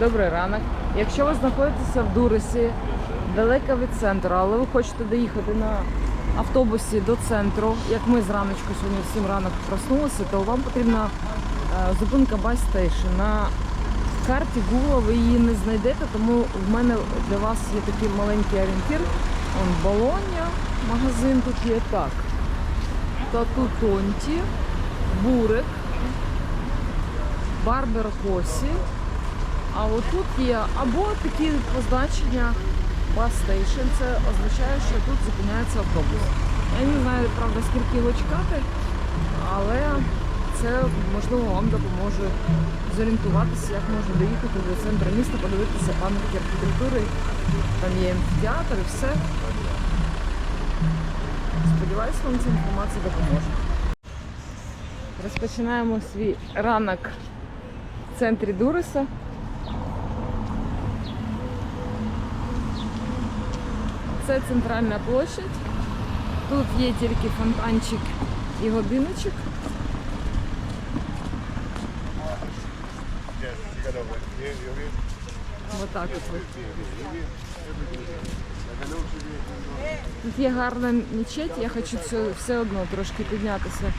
Добрий ранок. Якщо ви знаходитеся в Дурисі, далеко від центру, але ви хочете доїхати на автобусі до центру, як ми зраночку сьогодні в 7 ранок проснулися, то вам потрібна е, зупинка Bus Station. На карті Google ви її не знайдете, тому в мене для вас є такий маленький орієнтир. Он Болоня, магазин тут є так. Тату Тонті, Бурик, Барбер Косі. А отут є або такі позначення bus station. Це означає, що тут зупиняється автобус. Я не знаю, правда, скільки його чекати, але це можливо вам допоможе зорієнтуватися, як можна доїхати до центру міста, подивитися пам'ятки архітектури. Там є амфітеатр і все. Сподіваюсь, вам ця інформація допоможе. Розпочинаємо свій ранок в центрі Дуриса. Це центральна площадь. Тут є тільки фонтанчик і годиночок. Отак от. Тут є гарна мечеть, я хочу все одно трошки піднятися.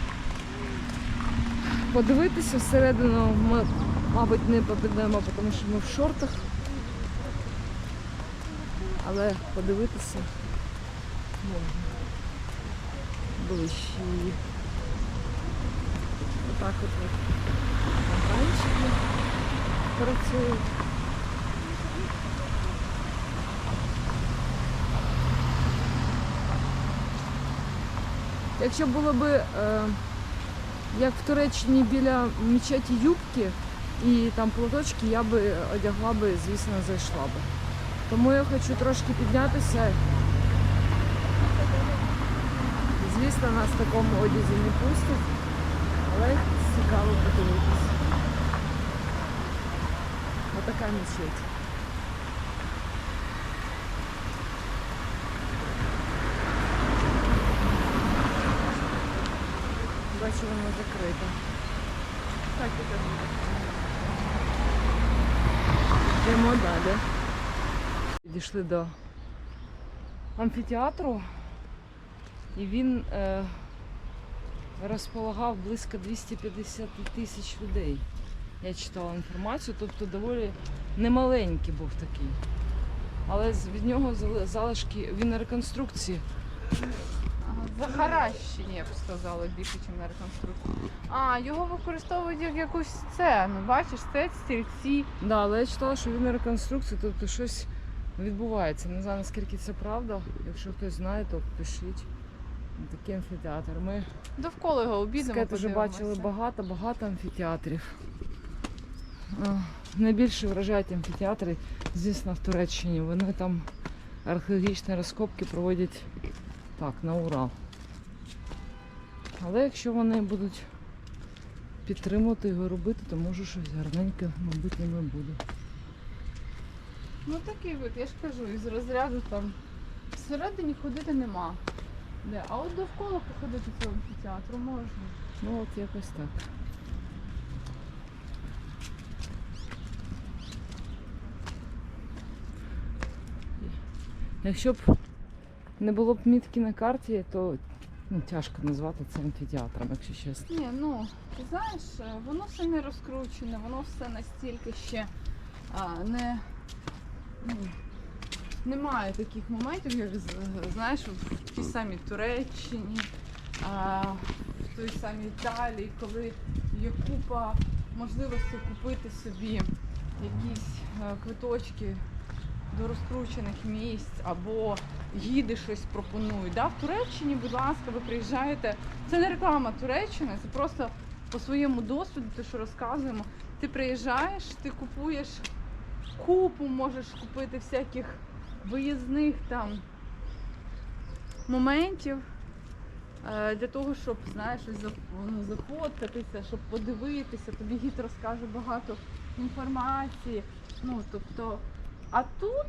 Подивитися всередину ми, мабуть, не попадемо, тому що ми в шортах. Але подивитися можна. Ближче її. Отак от фонтанчики працюють. Якщо було б е, як в Туреччині біля мечеті юбки і там платочки, я би одягла би, звісно, зайшла би. Тому я хочу трошки піднятися. Звісно, нас в такому одязі не пустять, але цікаво подивитися. Отака мечеть. Бачу, вона закрита. Так, і Йдемо далі. Підійшли до амфітеатру, і він е, розполагав близько 250 тисяч людей. Я читала інформацію, тобто доволі немаленький був такий. Але від нього залишки, він на реконструкції. Захаращення, я б сказала, більше, ніж на реконструкцію. А, його використовують як якусь сцену. Бачиш, це стільці. Да, але я читала, що він на реконструкції, тобто щось відбувається. Не знаю, наскільки це правда. Якщо хтось знає, то пишіть. Такий амфітеатр. Ми Довкола його обідемо. Вже бачили багато-багато амфітеатрів. Найбільше вражають амфітеатри, звісно, в Туреччині. Вони там археологічні розкопки проводять так, на Урал. Але якщо вони будуть підтримувати його робити, то може щось гарненьке, мабуть, ними буде. Ну такий вид, я ж кажу, із розряду там всередині ходити нема. Де? А от довкола походити цього амфітеатру можна. Ну от якось так. Якщо б не було б мітки на карті, то ну, тяжко назвати це амфітеатром, якщо чесно. Ні, ну ти знаєш, е, воно все не розкручене, воно все настільки ще а, не. Ну, немає таких моментів, як знаєш, в тій самій Туреччині, в той самій Італії, коли є купа можливостей купити собі якісь е, квиточки до розкручених місць або гіди щось пропонують. Да? В Туреччині, будь ласка, ви приїжджаєте. Це не реклама Туреччини, це просто по своєму досвіду, те, що розказуємо. Ти приїжджаєш, ти купуєш купу, можеш купити всяких виїзних там моментів е, для того, щоб знаєш, ну, зафоткатися, щоб подивитися, тобі гід розкаже багато інформації. Ну, тобто, а тут,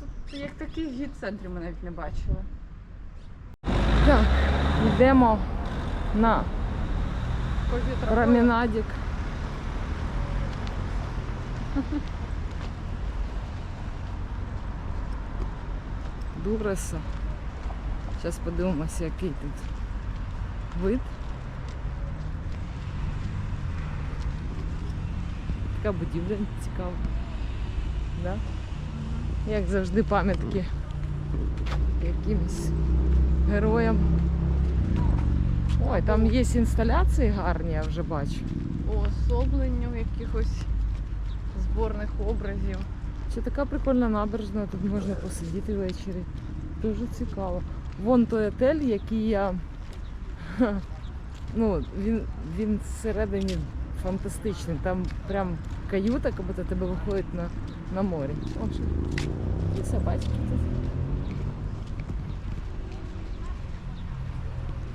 тут як таких гід-центрів ми навіть не бачили. Так, йдемо на Рамінадік. Дуреса. Зараз подивимося, який тут вид. Така будівля цікава. Да? Як завжди пам'ятки якимось героям. Ой, там є інсталяції гарні, я вже бачу. Уособленню якихось зборних образів. Це така прикольна набережна, тут можна посидіти ввечері. Дуже цікаво. Вон той отель, який я. Ну, він, він всередині фантастичний. Там прям каюта, будто тебе виходить на, на море. І собачки тут.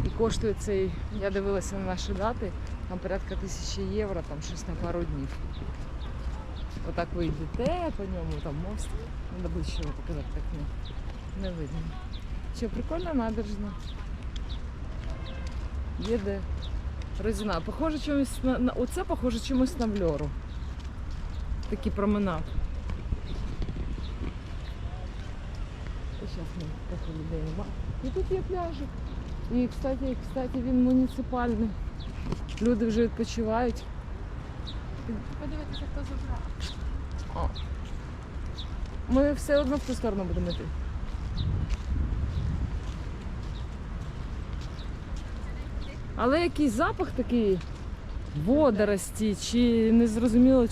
І коштує цей, я дивилася на наші дати, там порядка тисячі євро, там щось на пару днів. Отак ви йдете по ньому, там мост. Надо ближче його показати, так не, не видно. Що, прикольна набережна. Є де резина. Похоже чимось на, на оце похоже чимось на Вльору. Такий променад. Зараз ми трохи людей нема. І тут є пляжик. І, кстати, кстати, він муніципальний. Люди вже відпочивають. Подивитися, хто забрав. Ми все одно в ту сторону будемо йти. Але якийсь запах такий водорості, чи незрозуміло